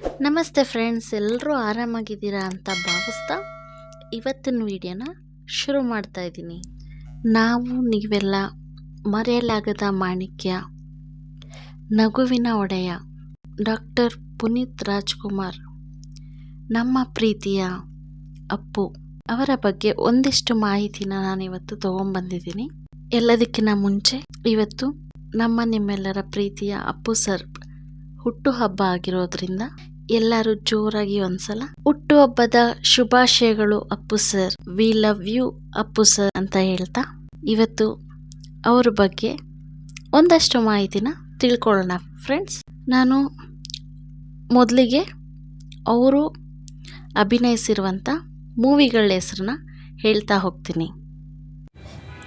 ನಮಸ್ತೆ ಫ್ರೆಂಡ್ಸ್ ಎಲ್ಲರೂ ಆರಾಮಾಗಿದ್ದೀರಾ ಅಂತ ಭಾವಿಸ್ತಾ ಇವತ್ತಿನ ವಿಡಿಯೋನ ಶುರು ಮಾಡ್ತಾ ಇದ್ದೀನಿ. ನಾವು ನೀವೆಲ್ಲ ಮರೆಯಲಾಗದ ಮಾಣಿಕ್ಯ, ನಗುವಿನ ಒಡೆಯ, ಡಾಕ್ಟರ್ ಪುನೀತ್ ರಾಜ್ಕುಮಾರ್, ನಮ್ಮ ಪ್ರೀತಿಯ ಅಪ್ಪು. ಅವರ ಬಗ್ಗೆ ಒಂದಿಷ್ಟು ಮಾಹಿತಿನ ನಾನು ಇವತ್ತು ತೊಗೊಂಬಂದಿದ್ದೀನಿ ಎಲ್ಲದಕ್ಕಿಂತ ಮುಂಚೆ ಇವತ್ತು ನಮ್ಮ ನಿಮ್ಮೆಲ್ಲರ ಪ್ರೀತಿಯ ಅಪ್ಪು ಸರ್ ಹುಟ್ಟುಹಬ್ಬ ಆಗಿರೋದ್ರಿಂದ ಎಲ್ಲರೂ ಜೋರಾಗಿ ಒಂದ್ಸಲ ಹುಟ್ಟುಹಬ್ಬದ ಶುಭಾಶಯಗಳು, Appu sir we love you Appu sir ಅಂತ ಹೇಳ್ತಾ ಇವತ್ತು ಅವ್ರ ಬಗ್ಗೆ ಒಂದಷ್ಟು ಮಾಹಿತಿನ ತಿಳ್ಕೊಳ್ಳೋಣ ಫ್ರೆಂಡ್ಸ್ ನಾನು ಮೊದಲಿಗೆ ಅವರು ಅಭಿನಯಿಸಿರುವಂಥ ಮೂವಿಗಳ ಹೆಸರನ್ನ ಹೇಳ್ತಾ ಹೋಗ್ತೀನಿ.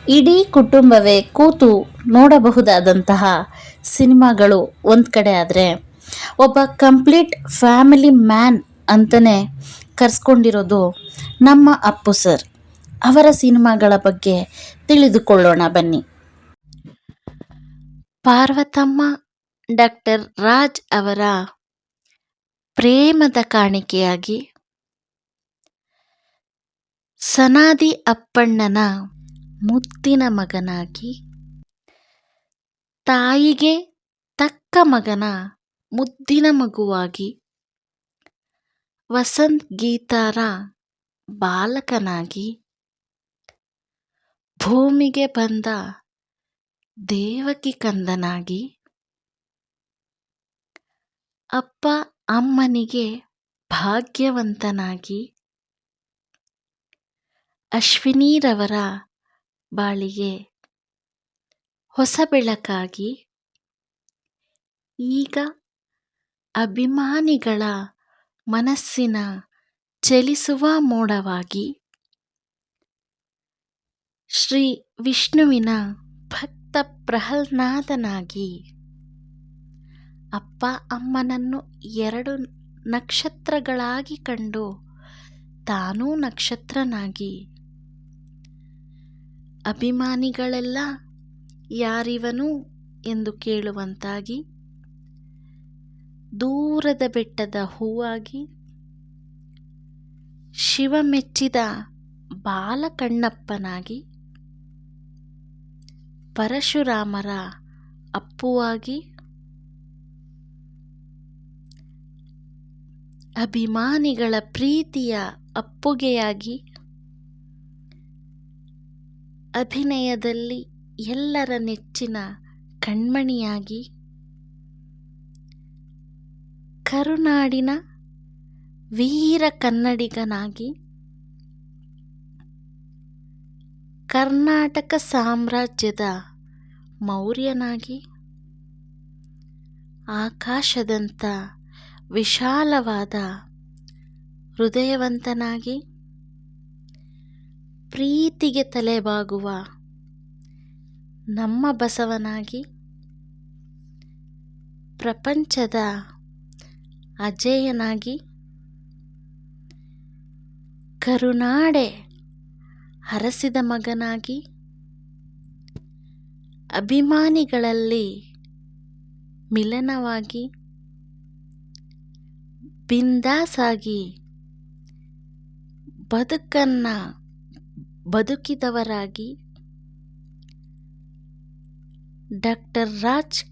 ಇಡೀ ಕುಟುಂಬವೇ ಕೂತು ನೋಡಬಹುದಾದಂತಹ ಸಿನಿಮಾಗಳು ಒಂದು ಕಡೆ ಆದರೆ ಒಬ್ಬ ಕಂಪ್ಲೀಟ್ ಫ್ಯಾಮಿಲಿ ಮ್ಯಾನ್ ಅಂತಲೇ ಕರೆಸ್ಕೊಂಡಿರೋದು ನಮ್ಮ ಅಪ್ಪು ಸರ್. ಅವರ ಸಿನಿಮಾಗಳ ಬಗ್ಗೆ ತಿಳಿದುಕೊಳ್ಳೋಣ ಬನ್ನಿ. ಪಾರ್ವತಮ್ಮ, ಡಾಕ್ಟರ್ ರಾಜ್ ಅವರ ಪ್ರೇಮದ ಕಾಣಿಕೆಯಾಗಿ ಸನಾದಿ ಅಪ್ಪಣ್ಣನ ಮುತ್ತಿನ ಮಗನಾಗಿ ತಾಯಿಗೆ ತಕ್ಕ ಮಗನ ಮುದ್ದಿನ ಮಗುವಾಗಿ ವಸಂತ್ ಗೀತಾರ ಬಾಲಕನಾಗಿ ಭೂಮಿಗೆ ಬಂದ ದೇವಕಿ ಕಂದನಾಗಿ ಅಪ್ಪ ಅಮ್ಮನಿಗೆ ಭಾಗ್ಯವಂತನಾಗಿ ಅಶ್ವಿನಿರವರ ಬಾಳಿಗೆ ಹೊಸ ಬೆಳಕಾಗಿ ಈಗ ಅಭಿಮಾನಿಗಳ ಮನಸ್ಸಿನ ಚಲಿಸುವ ಮೋಡವಾಗಿ. ಶ್ರೀ ವಿಷ್ಣುವಿನ ಭಕ್ತ ಪ್ರಹ್ಲಾದನಾಗಿ. ಅಪ್ಪ ಅಮ್ಮನನ್ನು ಎರಡು ನಕ್ಷತ್ರಗಳಾಗಿ ಕಂಡು ತಾನೂ ನಕ್ಷತ್ರನಾಗಿ. ಅಭಿಮಾನಿಗಳೆಲ್ಲ ಯಾರಿವನು ಎಂದು ಕೇಳುವಂತಾಗಿ ದೂರದ ಬೆಟ್ಟದ ಹೂವಾಗಿ ಶಿವ ಮೆಚ್ಚಿದ ಬಾಲಕಣ್ಣಪ್ಪನಾಗಿ ಪರಶುರಾಮರ ಅಪ್ಪುವಾಗಿ ಅಭಿಮಾನಿಗಳ ಪ್ರೀತಿಯ ಅಪ್ಪುಗೆಯಾಗಿ ಅಭಿನಯದಲ್ಲಿ ಎಲ್ಲರ ನೆಚ್ಚಿನ ಕಣ್ಮಣಿಯಾಗಿ ಕರುನಾಡಿನ ವೀರ ಕನ್ನಡಿಗನಾಗಿ ಕರ್ನಾಟಕ ಸಾಮ್ರಾಜ್ಯದ ಮೌರ್ಯನಾಗಿ ಆಕಾಶದಂಥ ವಿಶಾಲವಾದ ಹೃದಯವಂತನಾಗಿ ಪ್ರೀತಿಗೆ ತಲೆಬಾಗುವ ನಮ್ಮ ಬಸವನಾಗಿ ಪ್ರಪಂಚದ ಅಜೇಯನಾಗಿ. ಕರುನಾಡೆ ಹರಸಿದ ಮಗನಾಗಿ. ಅಭಿಮಾನಿಗಳಲ್ಲಿ ಮಿಲನವಾಗಿ. ಬಿಂದಾಸಾಗಿ ಬದುಕನ್ನು ಬದುಕಿದವರಾಗಿ. ಡಾಕ್ಟರ್ ರಾಜ್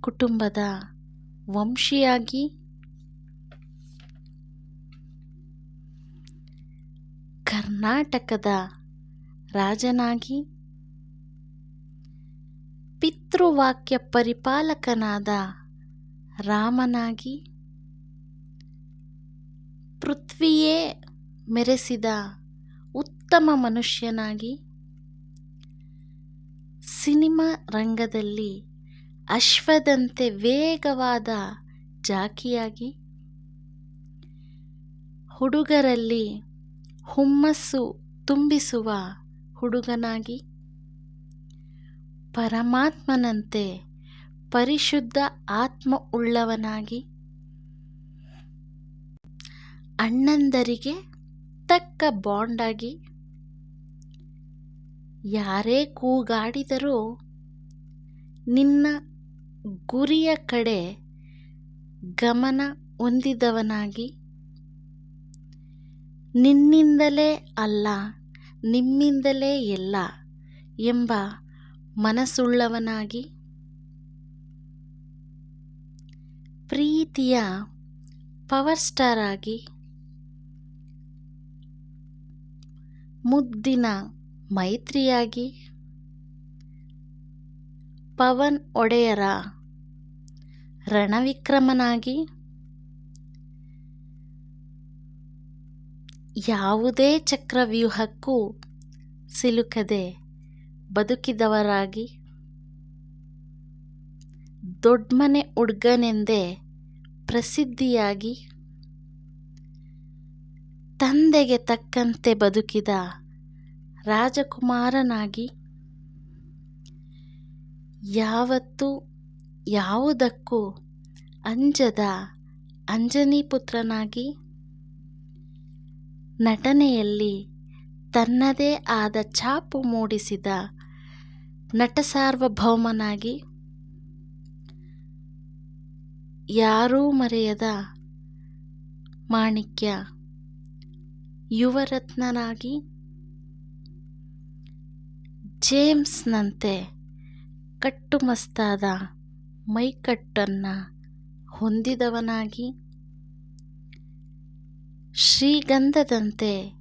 ಕುಟುಂಬದ ವಂಶಿಯಾಗಿ. ಕರ್ನಾಟಕದ ರಾಜನಾಗಿ, ಪಿತೃವಾಕ್ಯ ಪರಿಪಾಲಕನಾದ ರಾಮನಾಗಿ ಪೃಥ್ವಿಯೇ ಮೆರೆಸಿದ ಉತ್ತಮ ಮನುಷ್ಯನಾಗಿ ಸಿನಿಮಾ ರಂಗದಲ್ಲಿ ಅಶ್ವದಂತೆ ವೇಗವಾದ ಜಾಕಿಯಾಗಿ ಹುಡುಗರಲ್ಲಿ ಹುಮ್ಮಸ್ಸು ತುಂಬಿಸುವ ಹುಡುಗನಾಗಿ. ಪರಮಾತ್ಮನಂತೆ ಪರಿಶುದ್ಧ ಆತ್ಮ ಉಳ್ಳವನಾಗಿ ಅಣ್ಣಂದರಿಗೆ ತಕ್ಕ ಬಾಂಡಾಗಿ. ಯಾರೇ ಕೂಗಾಡಿದರೂ ನಿನ್ನ ಗುರಿಯ ಕಡೆ ಗಮನ ಹೊಂದಿದವನಾಗಿ. ನಿನ್ನಿಂದಲೇ ಅಲ್ಲ, ನಿಮ್ಮಿಂದಲೇ ಎಲ್ಲ ಎಂಬ ಮನಸ್ಸುಳ್ಳವನಾಗಿ. ಪ್ರೀತಿಯ ಪವರ್ ಸ್ಟಾರ್ ಆಗಿ. ಮುದ್ದಿನ ಮೈತ್ರಿಯಾಗಿ. ಪವನ್ ಒಡೆಯರ ರಣವಿಕ್ರಮನಾಗಿ. ಯಾವುದೇ ಚಕ್ರವ್ಯೂಹಕ್ಕೂ ಸಿಲುಕದೆ ಬದುಕಿದವರಾಗಿ ದೊಡ್ಮನೆ ಹುಡ್ಗನೆಂದೇ ಪ್ರಸಿದ್ಧಿಯಾಗಿ ತಂದೆಗೆ ತಕ್ಕಂತೆ ಬದುಕಿದ ರಾಜಕುಮಾರನಾಗಿ ಯಾವತ್ತೂ ಯಾವುದಕ್ಕೂ ಅಂಜದ ಅಂಜನಿ ಪುತ್ರನಾಗಿ ನಟನೆಯಲ್ಲಿ ತನ್ನದೇ ಆದ ಛಾಪು ಮೂಡಿಸಿದ ನಟ ಸಾರ್ವಭೌಮನಾಗಿ ಯಾರೂ ಮರೆಯದ ಮಾಣಿಕ್ಯ ಯುವರತ್ನನಾಗಿ ಜೇಮ್ಸ್ನಂತೆ ಕಟ್ಟುಮಸ್ತಾದ ಮೈಕಟ್ಟನ್ನು ಹೊಂದಿದವನಾಗಿ ಶ್ರೀಗಂಧದಂತೆ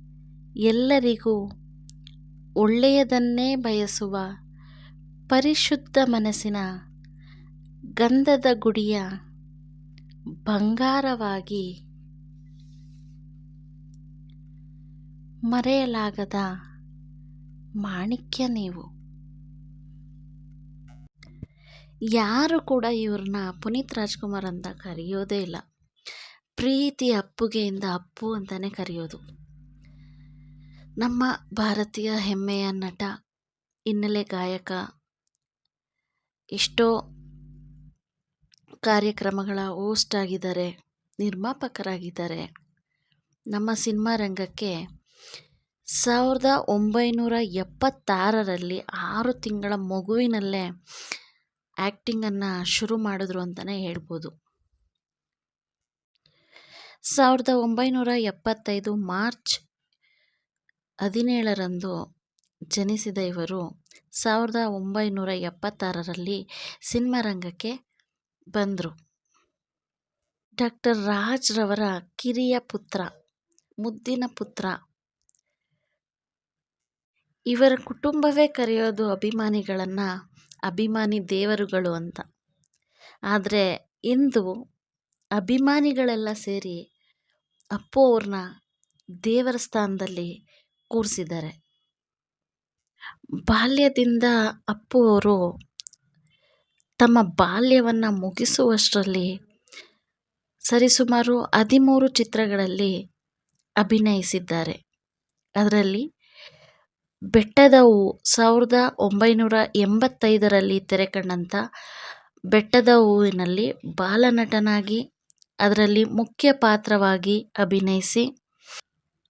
ಎಲ್ಲರಿಗೂ ಒಳ್ಳೆಯದನ್ನೇ ಬಯಸುವ ಪರಿಶುದ್ಧ ಮನಸ್ಸಿನ ಗಂಧದ ಗುಡಿಯ ಬಂಗಾರವಾಗಿ ಮರೆಯಲಾಗದ ಮಾಣಿಕ್ಯ ನೀವು. ಯಾರು ಕೂಡ ಇವ್ರನ್ನ ಪುನೀತ್ ರಾಜ್ಕುಮಾರ್ ಅಂತ ಕರೆಯೋದೇ ಇಲ್ಲ. ಪ್ರೀತಿ ಅಪ್ಪುಗೆಯಿಂದ ಅಪ್ಪು ಅಂತಲೇ ಕರೆಯೋದು. ನಮ್ಮ ಭಾರತೀಯ ಹೆಮ್ಮೆಯ ನಟ, ಹಿನ್ನೆಲೆ ಗಾಯಕ, ಎಷ್ಟೋ ಕಾರ್ಯಕ್ರಮಗಳ ಹೋಸ್ಟ್ ಆಗಿದ್ದಾರೆ, ನಿರ್ಮಾಪಕರಾಗಿದ್ದಾರೆ. ನಮ್ಮ ಸಿನಿಮಾ ರಂಗಕ್ಕೆ ಸಾವಿರದ ಒಂಬೈನೂರ ಎಪ್ಪತ್ತಾರರಲ್ಲಿ ಆರು ತಿಂಗಳ ಮಗುವಿನಲ್ಲೇ ಆ್ಯಕ್ಟಿಂಗನ್ನು ಶುರು ಮಾಡಿದ್ರು ಅಂತಲೇ ಹೇಳ್ಬೋದು. ಸಾವಿರದ ಒಂಬೈನೂರ ಎಪ್ಪತ್ತೈದು ಮಾರ್ಚ್ ಹದಿನೇಳರಂದು ಜನಿಸಿದ ಇವರು ಸಾವಿರದ ಒಂಬೈನೂರ ಎಪ್ಪತ್ತಾರರಲ್ಲಿ ಸಿನಿಮಾ ರಂಗಕ್ಕೆ ಬಂದರು. ಡಾಕ್ಟರ್ ರಾಜ್ರವರ ಕಿರಿಯ ಪುತ್ರ, ಮುದ್ದಿನ ಪುತ್ರ. ಇವರ ಕುಟುಂಬವೇ ಕರೆಯೋದು ಅಭಿಮಾನಿಗಳನ್ನು ಅಭಿಮಾನಿ ದೇವರುಗಳು ಅಂತ. ಆದರೆ ಇಂದು ಅಭಿಮಾನಿಗಳೆಲ್ಲ ಸೇರಿ ಅಪ್ಪು ಅವ್ರನ್ನ ದೇವರ ಸ್ಥಾನದಲ್ಲಿ ಕೂರಿಸಿದ್ದಾರೆ. ಬಾಲ್ಯದಿಂದ ಅಪ್ಪು ಅವರು ತಮ್ಮ ಬಾಲ್ಯವನ್ನು ಮುಗಿಸುವಷ್ಟರಲ್ಲಿ ಸರಿಸುಮಾರು ಹದಿಮೂರು ಚಿತ್ರಗಳಲ್ಲಿ ಅಭಿನಯಿಸಿದ್ದಾರೆ. ಅದರಲ್ಲಿ ಬೆಟ್ಟದ ಹೂ ಸಾವಿರದ ಒಂಬೈನೂರ ಎಂಬತ್ತೈದರಲ್ಲಿ ತೆರೆಕಂಡಂಥ ಬೆಟ್ಟದ ಹೂವಿನಲ್ಲಿ ಬಾಲನಟನಾಗಿ ಅದರಲ್ಲಿ ಮುಖ್ಯ ಪಾತ್ರವಾಗಿ ಅಭಿನಯಿಸಿ,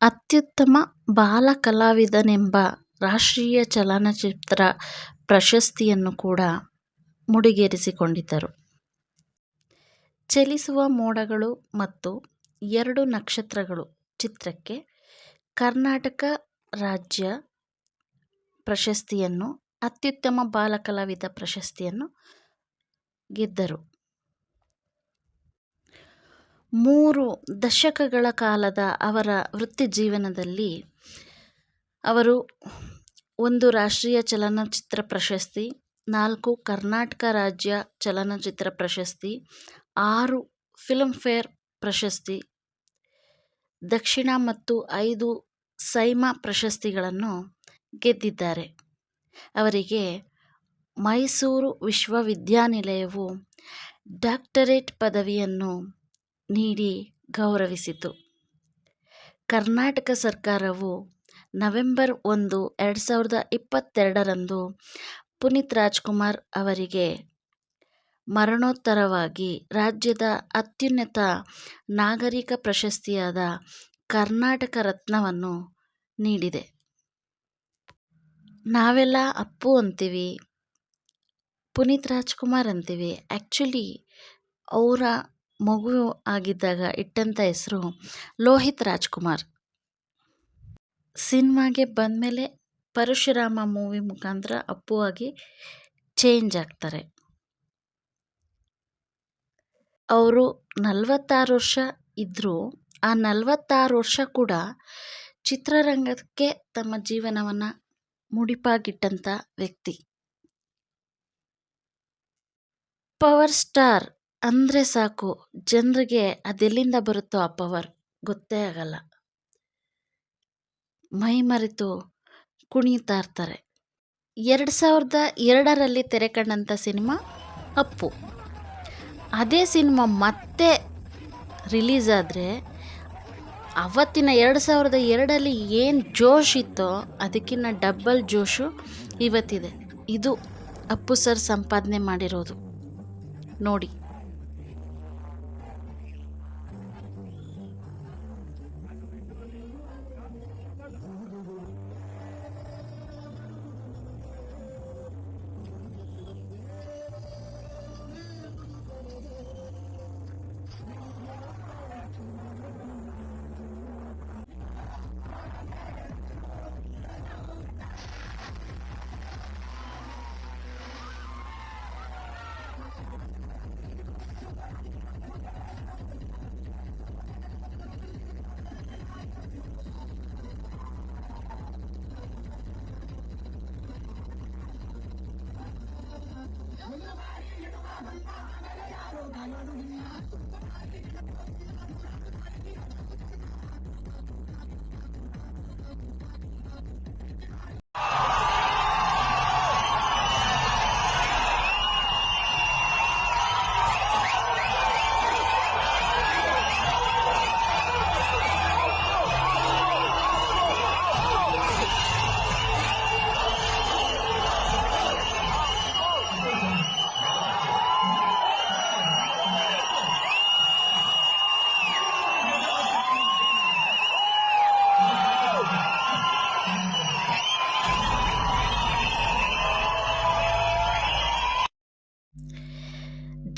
ಅತ್ಯುತ್ತಮ ಬಾಲ ಕಲಾವಿದನೆಂಬ ರಾಷ್ಟ್ರೀಯ ಚಲನಚಿತ್ರ ಪ್ರಶಸ್ತಿಯನ್ನು ಕೂಡ ಮುಡಿಗೇರಿಸಿಕೊಂಡಿದ್ದರು. ಚಲಿಸುವ ಮೋಡಗಳು ಮತ್ತು ಎರಡು ನಕ್ಷತ್ರಗಳು ಚಿತ್ರಕ್ಕೆ ಕರ್ನಾಟಕ ರಾಜ್ಯ ಪ್ರಶಸ್ತಿಯನ್ನು, ಅತ್ಯುತ್ತಮ ಬಾಲ ಕಲಾವಿದ ಪ್ರಶಸ್ತಿಯನ್ನು ಗೆದ್ದರು. ಮೂರು ದಶಕಗಳ ಕಾಲದ ಅವರ ವೃತ್ತಿ ಜೀವನದಲ್ಲಿ ಅವರು ಒಂದು ರಾಷ್ಟ್ರೀಯ ಚಲನಚಿತ್ರ ಪ್ರಶಸ್ತಿ, ನಾಲ್ಕು ಕರ್ನಾಟಕ ರಾಜ್ಯ ಚಲನಚಿತ್ರ ಪ್ರಶಸ್ತಿ, ಆರು ಫಿಲ್ಮ್ಫೇರ್ ಪ್ರಶಸ್ತಿ, ದಕ್ಷಿಣ ಮತ್ತು ಐದು ಸೈಮಾ ಪ್ರಶಸ್ತಿಗಳನ್ನು ಗೆದ್ದಿದ್ದಾರೆ. ಅವರಿಗೆ ಮೈಸೂರು ವಿಶ್ವವಿದ್ಯಾನಿಲಯವು ಡಾಕ್ಟರೇಟ್ ಪದವಿಯನ್ನು ನೀಡಿ ಗೌರವಿಸಿತು. ಕರ್ನಾಟಕ ಸರ್ಕಾರವು ನವೆಂಬರ್ ಒಂದು, ಎರಡು ಸಾವಿರದ ಇಪ್ಪತ್ತೆರಡರಂದು ಪುನೀತ್ ರಾಜ್ಕುಮಾರ್ ಅವರಿಗೆ ಮರಣೋತ್ತರವಾಗಿ ರಾಜ್ಯದ ಅತ್ಯುನ್ನತ ನಾಗರಿಕ ಪ್ರಶಸ್ತಿಯಾದ ಕರ್ನಾಟಕ ರತ್ನವನ್ನು ನೀಡಿದೆ. ನಾವೆಲ್ಲ ಅಪ್ಪು ಅಂತೀವಿ, ಪುನೀತ್ ರಾಜ್ಕುಮಾರ್ ಅಂತೀವಿ. ಆ್ಯಕ್ಚುಲಿ ಅವರ ಮಗು ಆಗಿದ್ದಾಗ ಇಟ್ಟಂಥ ಹೆಸರು ಲೋಹಿತ್ ರಾಜ್ಕುಮಾರ್. ಸಿನಿಮಾಗೆ ಬಂದಮೇಲೆ ಪರಶುರಾಮ ಮೂವಿ ಮುಖಾಂತರ ಅಪ್ಪು ಆಗಿ ಚೇಂಜ್ ಆಗ್ತಾರೆ. ಅವರು ನಲವತ್ತಾರು ವರ್ಷ ಇದ್ದರೂ ಆ ನಲವತ್ತಾರು ವರ್ಷ ಕೂಡ ಚಿತ್ರರಂಗಕ್ಕೆ ತಮ್ಮ ಜೀವನವನ್ನು ಮುಡಿಪಾಗಿಟ್ಟಂಥ ವ್ಯಕ್ತಿ. ಪವರ್ ಸ್ಟಾರ್ ಅಂದರೆ ಸಾಕು, ಜನರಿಗೆ ಅದೆಲ್ಲಿಂದ ಬರುತ್ತೋ ಆ ಪವರ್ ಗೊತ್ತೇ ಆಗಲ್ಲ. ಮೈ ಮರೆತು ಕುಣಿಯುತ್ತಾ ಇರ್ತಾರೆ. ಎರಡು ಸಾವಿರದ ಎರಡರಲ್ಲಿ ತೆರೆ ಕಂಡಂಥ ಸಿನಿಮಾ ಅಪ್ಪು. ಅದೇ ಸಿನಿಮಾ ಮತ್ತೆ ರಿಲೀಸ್ ಆದರೆ ಅವತ್ತಿನ ಎರಡು ಸಾವಿರದ ಎರಡರಲ್ಲಿ ಏನು ಜೋಶ್ ಇತ್ತೋ ಅದಕ್ಕಿಂತ ಡಬ್ಬಲ್ ಜೋಶು ಇವತ್ತಿದೆ. ಇದು ಅಪ್ಪು ಸರ್ ಸಂಪಾದನೆ ಮಾಡಿರೋದು. ನೋಡಿ.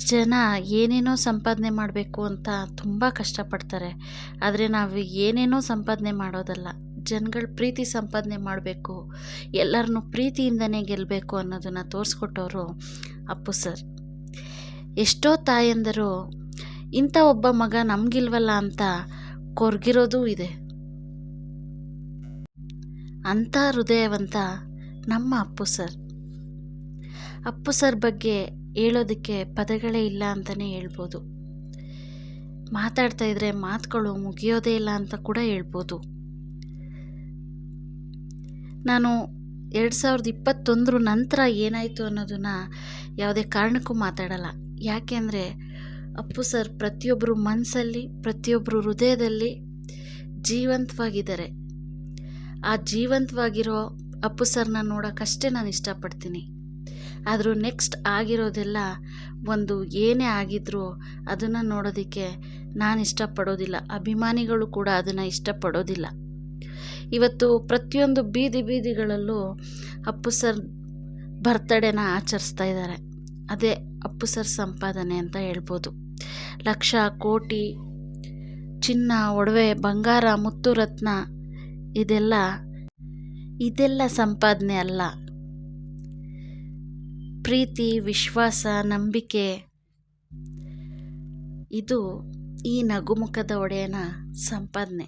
ಜನ ಏನೇನೋ ಸಂಪಾದನೆ ಮಾಡಬೇಕು ಅಂತ ತುಂಬ ಕಷ್ಟಪಡ್ತಾರೆ. ಆದರೆ ನಾವು ಏನೇನೋ ಸಂಪಾದನೆ ಮಾಡೋದಲ್ಲ, ಜನಗಳ ಪ್ರೀತಿ ಸಂಪಾದನೆ ಮಾಡಬೇಕು ಎಲ್ಲರನ್ನು ಪ್ರೀತಿಯಿಂದನೇ ಗೆಲ್ಲಬೇಕು ಅನ್ನೋದನ್ನು ತೋರಿಸ್ಕೊಟ್ಟವರು ಅಪ್ಪು ಸರ್. ಎಷ್ಟೋ ತಾಯಂದರು, ಇಂಥ ಒಬ್ಬ ಮಗ ನಮಗಿಲ್ವಲ್ಲ ಅಂತ ಕೊರ್ಗಿರೋದೂ ಇದೆ. ಅಂಥ ಹೃದಯವಂತ ನಮ್ಮ ಅಪ್ಪು ಸರ್. ಅಪ್ಪು ಸರ್ ಬಗ್ಗೆ ಹೇಳೋದಕ್ಕೆ ಪದಗಳೇ ಇಲ್ಲ ಅಂತಲೇ ಹೇಳ್ಬೋದು. ಮಾತಾಡ್ತಾ ಇದ್ರೆ ಮಾತುಗಳು ಮುಗಿಯೋದೇ ಇಲ್ಲ ಅಂತ ಕೂಡ ಹೇಳ್ಬೋದು. ನಾನು ಎರಡು ಸಾವಿರದ ಇಪ್ಪತ್ತೊಂದರ ನಂತರ ಏನಾಯಿತು ಅನ್ನೋದನ್ನು ಯಾವುದೇ ಕಾರಣಕ್ಕೂ ಮಾತಾಡಲ್ಲ. ಯಾಕೆಂದರೆ ಅಪ್ಪು ಸರ್ ಪ್ರತಿಯೊಬ್ಬರು ಮನಸ್ಸಲ್ಲಿ ಪ್ರತಿಯೊಬ್ಬರು ಹೃದಯದಲ್ಲಿ ಜೀವಂತವಾಗಿದ್ದಾರೆ. ಆ ಜೀವಂತವಾಗಿರೋ ಅಪ್ಪು ಸರ್ನ ನೋಡೋಕ್ಕಷ್ಟೇ ನಾನು ಇಷ್ಟಪಡ್ತೀನಿ. ಆದರೂ ನೆಕ್ಸ್ಟ್ ಆಗಿರೋದೆಲ್ಲ ಒಂದು ಏನೇ ಆಗಿದ್ರೂ ಅದನ್ನು ನೋಡೋದಕ್ಕೆ ನಾನು ಇಷ್ಟಪಡೋದಿಲ್ಲ. ಅಭಿಮಾನಿಗಳು ಕೂಡ ಅದನ್ನು ಇಷ್ಟಪಡೋದಿಲ್ಲ. ಇವತ್ತು ಪ್ರತಿಯೊಂದು ಬೀದಿ ಬೀದಿಗಳಲ್ಲೂ ಅಪ್ಪು ಸರ್ ಬರ್ತಡೇನ ಆಚರಿಸ್ತಾ ಇದ್ದಾರೆ ಅದೇ ಅಪ್ಪು ಸರ್ ಸಂಪಾದನೆ ಅಂತ ಹೇಳ್ಬೋದು. ಲಕ್ಷ, ಕೋಟಿ, ಚಿನ್ನ, ಒಡವೆ, ಬಂಗಾರ, ಮುತ್ತು ರತ್ನ ಇದೆಲ್ಲ ಇದೆಲ್ಲ ಸಂಪಾದನೆ ಅಲ್ಲ. ಪ್ರೀತಿ, ವಿಶ್ವಾಸ, ನಂಬಿಕೆ. ಇದು ಈ ನಗುಮುಖದ ಒಡೆಯನ ಸಂಪಾದನೆ.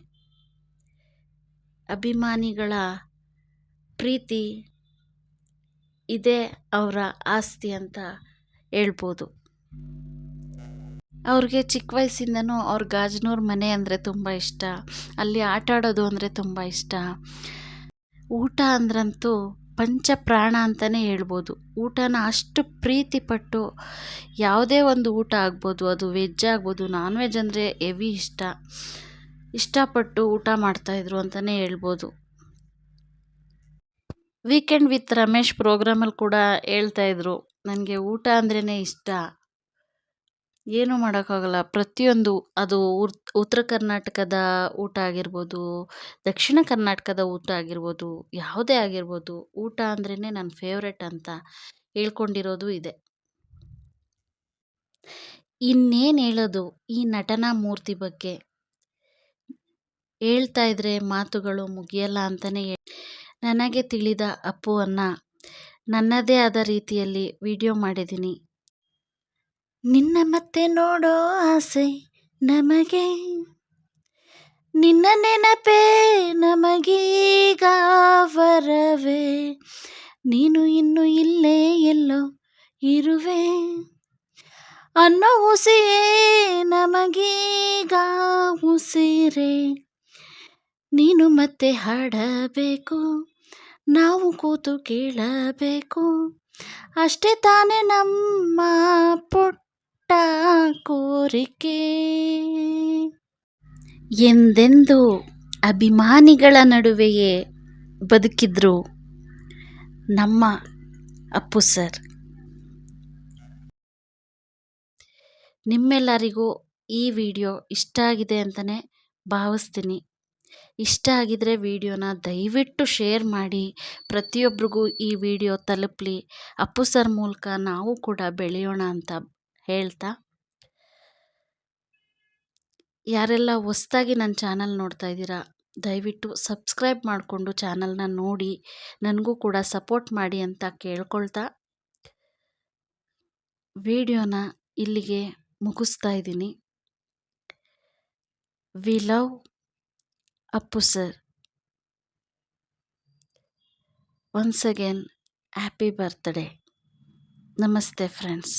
ಅಭಿಮಾನಿಗಳ ಪ್ರೀತಿ ಇದೇ ಅವರ ಆಸ್ತಿ ಅಂತ ಹೇಳ್ಬೋದು. ಅವ್ರಿಗೆ ಚಿಕ್ಕ ವಯಸ್ಸಿಂದನೂ ಅವ್ರ ಗಾಜನೂರು ಮನೆ ಅಂದರೆ ತುಂಬ ಇಷ್ಟ. ಅಲ್ಲಿ ಆಟ ಆಡೋದು ಅಂದರೆ ತುಂಬ ಇಷ್ಟ. ಊಟ ಅಂದ್ರಂತೂ ಪಂಚ ಪ್ರಾಣ ಅಂತಲೇ ಹೇಳ್ಬೋದು. ಊಟನ ಅಷ್ಟು ಪ್ರೀತಿಪಟ್ಟು ಯಾವುದೇ ಒಂದು ಊಟ ಆಗ್ಬೋದು, ಅದು ವೆಜ್ ಆಗ್ಬೋದು ನಾನ್ ವೆಜ್ ಅಂದರೆ ಹೆವಿ ಇಷ್ಟ. ಇಷ್ಟಪಟ್ಟು ಊಟ ಮಾಡ್ತಾಯಿದ್ರು ಅಂತಲೇ ಹೇಳ್ಬೋದು. ವೀಕೆಂಡ್ ವಿತ್ ರಮೇಶ್ ಪ್ರೋಗ್ರಾಮಲ್ಲಿ ಕೂಡ ಹೇಳ್ತಾಯಿದ್ರು ನನಗೆ ಊಟ ಅಂದ್ರೇ ಇಷ್ಟ. ಏನೂ ಮಾಡೋಕ್ಕಾಗಲ್ಲ. ಪ್ರತಿಯೊಂದು ಅದು ಉತ್ತರ ಕರ್ನಾಟಕದ ಊಟ ಆಗಿರ್ಬೋದು, ದಕ್ಷಿಣ ಕರ್ನಾಟಕದ ಊಟ ಆಗಿರ್ಬೋದು, ಯಾವುದೇ ಆಗಿರ್ಬೋದು, ಊಟ ಅಂದ್ರೇ ನನ್ನ ಫೇವ್ರೆಟ್ ಅಂತ ಹೇಳ್ಕೊಂಡಿರೋದು ಇದೆ. ಇನ್ನೇನು ಹೇಳೋದು, ಈ ನಟನಾ ಮೂರ್ತಿ ಬಗ್ಗೆ. ಹೇಳ್ತಾ ಇದ್ರೆ ಮಾತುಗಳು ಮುಗಿಯಲ್ಲ ಅಂತಲೇ ನನಗೆ ತಿಳಿದ ಅಪ್ಪುವನ್ನು ನನ್ನದೇ ಆದ ರೀತಿಯಲ್ಲಿ ವಿಡಿಯೋ ಮಾಡಿದ್ದೀನಿ. ನಿನ್ನ ಮತ್ತೆ ನೋಡೋ ಆಸೆ ನಮಗೆ. ನಿನ್ನ ನೆನಪೇ ನಮಗೀಗ ವರವೇ ನೀನು ಇನ್ನು ಇಲ್ಲೇ ಎಲ್ಲೋ ಇರುವೆ. ಅನ್ನೋ ಹುಸಿಯೇ ನಮಗೀಗ ಉಸಿರೆ ನೀನು ಮತ್ತೆ ಹಾಡಬೇಕು, ನಾವು ಕೂತು ಕೇಳಬೇಕು. ಅಷ್ಟೇ ತಾನೇ ನಮ್ಮ ಪುಟ್ಟ ಕೋರಿಕೆ ಎಂದೆಂದು ಅಭಿಮಾನಿಗಳ ನಡುವೆಯೇ ಬದುಕಿದ್ರು ನಮ್ಮ ಅಪ್ಪು ಸರ್. ನಿಮ್ಮೆಲ್ಲರಿಗೂ ಈ ವಿಡಿಯೋ ಇಷ್ಟ ಆಗಿದೆ ಅಂತಲೇ ಭಾವಿಸ್ತೀನಿ. ಇಷ್ಟ ಆಗಿದರೆ ವಿಡಿಯೋನ ದಯವಿಟ್ಟು ಶೇರ್ ಮಾಡಿ ಪ್ರತಿಯೊಬ್ಬರಿಗೂ ಈ ವಿಡಿಯೋ ತಲುಪಲಿ. ಅಪ್ಪು ಸರ್ ಮೂಲಕ ನಾವು ಕೂಡ ಬೆಳೆಯೋಣ ಅಂತ ಹೇಳ್ತಾ. ಯಾರೆಲ್ಲ ಹೊಸ್ದಾಗಿ ನನ್ನ ಚಾನಲ್ ನೋಡ್ತಾ ಇದ್ದೀರಾ, ದಯವಿಟ್ಟು ಸಬ್ಸ್ಕ್ರೈಬ್ ಮಾಡಿಕೊಂಡು ಚಾನಲ್ನ ನೋಡಿ, ನನಗೂ ಕೂಡ ಸಪೋರ್ಟ್ ಮಾಡಿ ಅಂತ ಕೇಳ್ಕೊಳ್ತಾ. ವಿಡಿಯೋನ ಇಲ್ಲಿಗೆ ಮುಗಿಸ್ತಾ ಇದ್ದೀನಿ. We love Appu sir. Once again happy birthday. ನಮಸ್ತೆ ಫ್ರೆಂಡ್ಸ್.